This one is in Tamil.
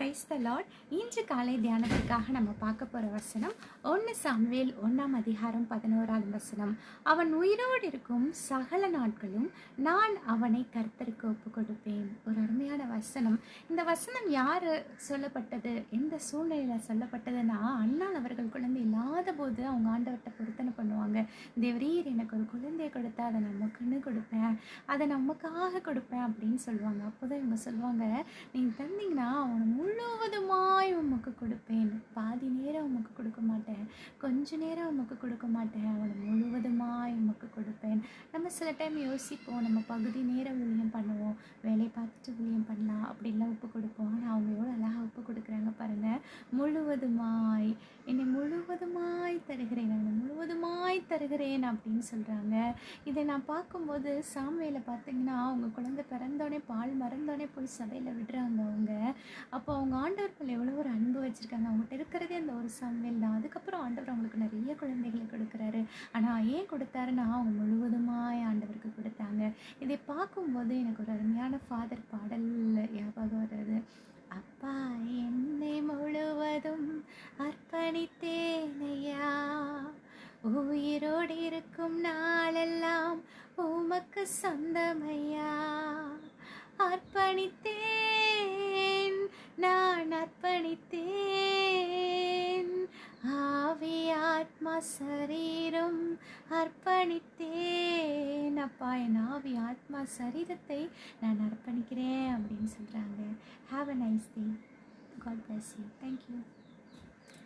பிரைஸ் த லார்ட் இன்று காலை தியானத்துக்காக நம்ம பார்க்க போகிற வசனம் ஒன்று சாமுவேல் ஒன்றாம் அதிகாரம் பதினோராவது வசனம். அவன் உயிரோடு இருக்கும் சகல நாட்களும் நான் அவனை கர்த்தருக்கு ஒப்பு கொடுப்பேன் ஒரு அருமையான வசனம். இந்த வசனம் யார் சொல்லப்பட்டது? எந்த சூழ்நிலையில் சொல்லப்பட்டதுன்னா அண்ணால் அவர்கள் குழந்தை இல்லாத போது அவங்க ஆண்டவர்கிட்ட பொருத்தனை பண்ணுவாங்க. தேவரீர் எனக்கு ஒரு குழந்தையை கொடுத்தா அதை நமக்குன்னு கொடுப்பேன்? அதை நமக்காக கொடுப்பேன் அப்படின்னு சொல்லுவாங்க. அப்போதான் இவங்க சொல்லுவாங்க நீங்கள் தந்தீங்கன்னா அவனை முழு கொடுப்பேன். பாதி நேரம் உமக்கு கொடுக்க மாட்டேன். கொஞ்ச நேரம் உமக்கு கொடுக்க மாட்டேன். அவனை முழுவதுமாய் உமக்கு கொடுப்பேன். நம்ம சில டைம் யோசிப்போம். நம்ம பகுதி நேரம் ஊழியம் பண்ணுவோம். வேலையை பார்த்துட்டு ஊழியம் பண்ணலாம் அப்படிலாம் உப்பு கொடுப்போம். ஆனால் அவங்க எவ்வளோ அழகாக உப்பு கொடுக்குறாங்க பாருங்கள் முழுவதுமாய் என்னை முழுவதுமாய் தருகிறேன். அவனை முழுவதுமாய் தருகிறேன் அப்படின்னு சொல்கிறாங்க இதை நான் பார்க்கும்போது சாமியில் பார்த்தீங்கன்னா அவங்க குழந்தை பிறந்தோடனே பால் மறந்தோடனே போய் சபையில் விடுறாங்க அவங்க. அப்போ அவங்க ஆண்டவர்கள் எவ்வளோ வச்சுருக்காங்க. அவங்ககிட்ட இருக்கிறதே அந்த ஒரு சமையல் தான். அதுக்கப்புறம் ஆண்டவர் அவங்களுக்கு நிறைய குழந்தைகளை கொடுக்குறாரு. ஆனால் ஏன் கொடுத்தாருன்னா அவங்க முழுவதுமாய் ஆண்டவருக்கு கொடுத்தாங்க. இதை பார்க்கும்போது எனக்கு ஒரு அருமையான ஃபாதர் பாடல் ஞாபகம் வருது அப்பா என்னை முழுவதும் அர்ப்பணித்தேனையா? உயிரோடு இருக்கும் நாளெல்லாம் உமக்கு சொந்தமையா? அர்ப்பணித்தேன் நான் அர்ப்பணித்தேன். சரீரம் அர்ப்பணித்தேன். அப்பா என் ஆவி ஆத்மா சரீரத்தை நான் அர்ப்பணிக்கிறேன் அப்படின்னு சொல்கிறாங்க have a nice day God bless you thank you